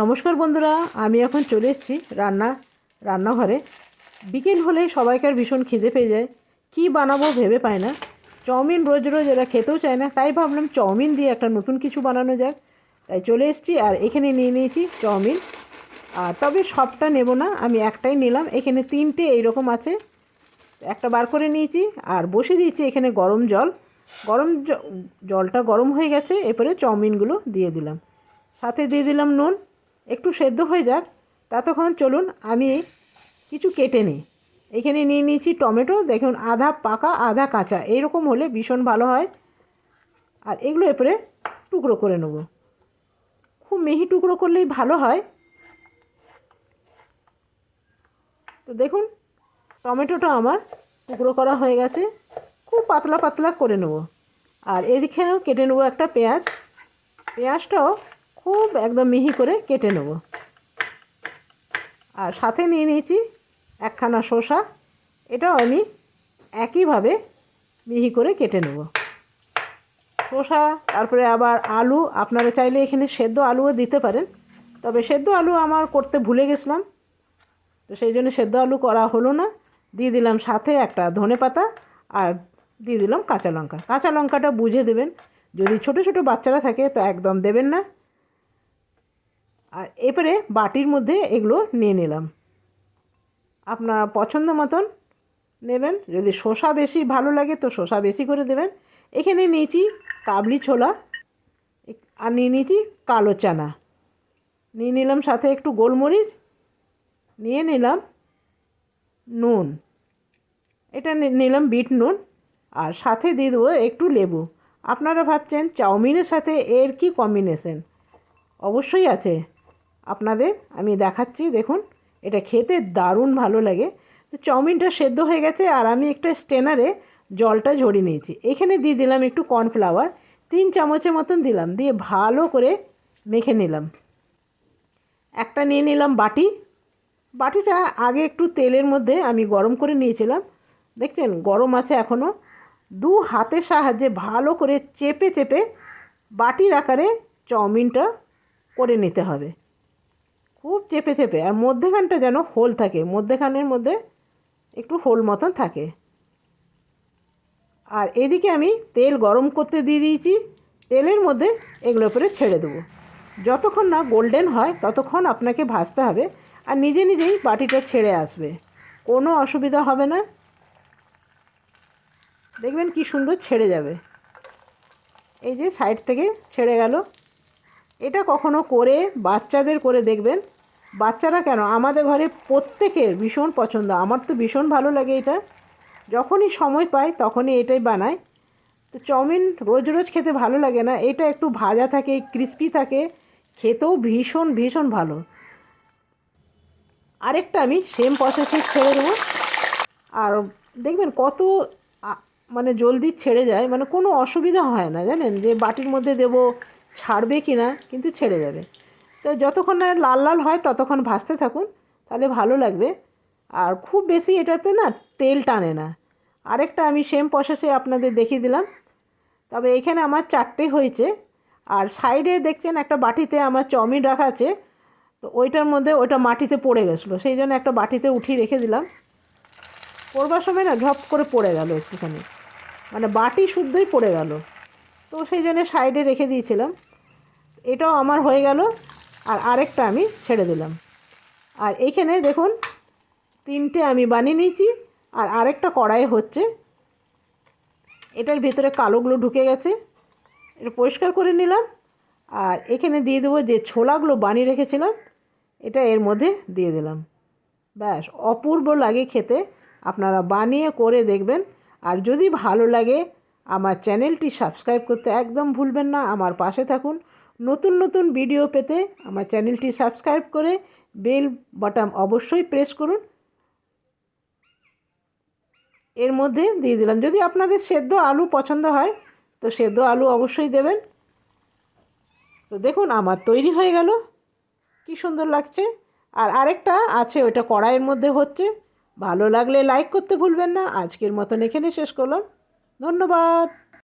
নমস্কার বন্ধুরা, আমি এখন চলে এসেছি রান্না, রান্নাঘরে। বিকেল হলে সবাইকার ভীষণ খিদে পেয়ে যায়। কি বানাবো ভেবে পায় না। চাউমিন রোজ রোজ এরা খেতেও চায় না, তাই ভাবলাম চাউমিন দিয়ে একটা নতুন কিছু বানানো যাক। তাই চলে এসেছি আর এখানে নিয়ে নিয়েছি চাউমিন। আর তবে সবটা নেব না, আমি একটাই নিলাম। এখানে তিনটে এইরকম আছে। একটা বার করে নিয়েছি আর বসে দিয়েছি এখানে গরম জল। গরম জলটা গরম হয়ে গেছে, এরপরে চাউমিনগুলো দিয়ে দিলাম। সাথে দিয়ে দিলাম নুন। একটু সেদ্ধ হয়ে যাক, ততক্ষণ চলুন আমি কিছু কেটে নিই। এখানে নিয়ে নিয়েছি টমেটো, দেখুন আধা পাকা আধা কাঁচা, এইরকম হলে ভীষণ ভালো হয়। আর এগুলো এরপরে টুকরো করে নেব। খুব মিহি টুকরো করলেই ভালো হয়। তো দেখুন, টমেটোটা আমার টুকরো করা হয়ে গেছে। খুব পাতলা পাতলা করে নেব। আর এদিকেও কেটে নেব একটা পেঁয়াজ। পেঁয়াজটাও খুব একদম মিহি করে কেটে নেব। আর সাথে নিয়ে নিয়েছি একখানা শসা। এটাও আমি একইভাবে মিহি করে কেটে নেব। শসা, তারপরে আবার আলু, আপনারা চাইলে এখানে সেদ্ধ আলুও দিতে পারেন। তবে সেদ্ধ আলু আমার করতে ভুলে গেছিলাম। তো সেই জন্য সেদ্ধ আলু করা হলো না। দিয়ে দিলাম সাথে একটা ধনে পাতা আর দিয়ে দিলাম কাঁচা লঙ্কা। কাঁচা লঙ্কাটা বুঝে দেবেন। যদি ছোট ছোট বাচ্চারা থাকে তো একদম দেবেন না। আর এবারে বাটির মধ্যে এগুলো নিয়ে নিলাম। আপনার পছন্দ মতন নেবেন। যদি শসা বেশি ভালো লাগে তো শসা বেশি করে দেবেন। এখানে নিয়েছি কাবলি ছোলা, আর নিয়ে নিয়েছি কালো চানা। নিয়ে নিলাম সাথে একটু গোলমরিচ, নিয়ে নিলাম নুন। এটা নিলাম বিট নুন। আর সাথে দিয়ে দেবো একটু লেবু। আপনারা ভাবছেন চাউমিনের সাথে এর কি কম্বিনেশন? অবশ্যই আছে। আপনাদের, আমি দেখাচ্ছি, দেখুন, এটা খেতে দারুণ ভালো লাগে। তো চাউমিনটা সেদ্ধ হয়ে গেছে আর আমি একটা স্টেনারে জলটা ঝরিয়ে নিয়েছি। এখানে দিয়ে দিলাম একটু কর্নফ্লাওয়ার, তিন চামচের মতন দিলাম, দিয়ে ভালো করে মেখে নিলাম। একটা নিয়ে নিলাম বাটি। বাটিটা আগে একটু তেলের মধ্যে আমি গরম করে নিয়েছিলাম। দেখছেন, গরম আছে এখনও দু হাতের সাহায্যে ভালো করে চেপে চেপে বাটির আকারে চাউমিনটা করে নিতে হবে। খুব চেপে চেপে, আর মধ্যেখানটা যেন হোল থাকে, মধ্যেখানের মধ্যে একটু হোল মতন থাকে। আর এদিকে আমি তেল গরম করতে দিয়ে দিয়েছি, তেলের মধ্যে এগুলোর উপরে ছেড়ে দেবো। যতক্ষণ না গোল্ডেন হয়, ততক্ষণ আপনাকে ভাজতে হবে, আর নিজে নিজেই বাটিটা ছেড়ে আসবে। কোনো অসুবিধা হবে না। দেখবেন কি সুন্দর ছেড়ে যাবে। এই যে সাইড থেকে ছেড়ে গেল। এটা কখনো করে বাচ্চাদের করে দেখবেন বাচ্চারা কেন? আমাদের ঘরে প্রত্যেকের ভীষণ পছন্দ। আমার তো ভীষণ ভালো লাগে এটা। যখনই সময় পাই, তখনই এটাই বানাই। তো চাউমিন রোজ রোজ খেতে ভালো লাগে না। এটা একটু ভাজা থাকে ক্রিস্পি থাকে। খেতেও ভীষণ ভীষণ ভালো। আরেকটা আমি সেম প্রসেসে ছেড়ে দেবো। আর দেখবেন কত মানে জলদি ছেড়ে যায়। মানে কোনো অসুবিধা হয় না, জানেন? যে বাটির মধ্যে দেব, ছাড়বে কি না কিন্তু ছেড়ে যাবে। তো যতক্ষণ না লাল লাল হয় ততক্ষণ ভাজতে থাকুন, তাহলে ভালো লাগবে। আর খুব বেশি এটাতে না তেল টানে না। আরেকটা আমি সেম প্রসেসে আপনাদের দেখিয়ে দিলাম। তবে এখানে আমার চারটে হয়েছে। আর সাইডে দেখছেন একটা বাটিতে আমার চাউমিন রাখা আছে। তো ওইটার মধ্যে ওইটা মাটিতে পড়ে গেছিল। সেই জন্য একটা বাটিতে উঠিয়ে রেখে দিলাম। পড়বার সময় না ঝপ করে পড়ে গেল একটুখানি। মানে বাটি শুদ্ধই পড়ে গেল। তো সেই জন্য সাইডে রেখে দিয়েছিলাম। এটাও আমার হয়ে গেল। আর আরেকটা আমি ছেড়ে দিলাম। আর এইখানে দেখুন, তিনটে আমি বানিয়ে নিয়েছি, আর আরেকটা কড়াই হচ্ছে। এটার ভিতরে কালোগুলো ঢুকে গেছে, এটা পরিষ্কার করে নিলাম। আর এখানে দিয়ে দেবো যে ছোলাগুলো বানিয়ে রেখেছিলাম, এটা এর মধ্যে দিয়ে দিলাম। ব্যাস, অপূর্ব লাগে খেতে। আপনারা বানিয়ে করে দেখবেন। আর যদি ভালো লাগে, আমার চ্যানেলটি সাবস্ক্রাইব করতে একদম ভুলবেন না। আমার পাশে থাকুন। নতুন নতুন ভিডিও পেতে আমার চ্যানেলটি সাবস্ক্রাইব করে বেল বাটন অবশ্যই প্রেস করুন। এর মধ্যে দিয়ে দিলাম। যদি আপনাদের সেদ্ধ আলু পছন্দ হয়, তো সেদ্ধ আলু অবশ্যই দেবেন। তো দেখুন, আমার তৈরি হয়ে গেল। কি সুন্দর লাগছে। আর আরেকটা আছে ওটা কড়াইয়ের মধ্যে হচ্ছে। ভালো লাগলে লাইক করতে ভুলবেন না। আজকের মতন এখানে শেষ করলাম। ধন্যবাদ।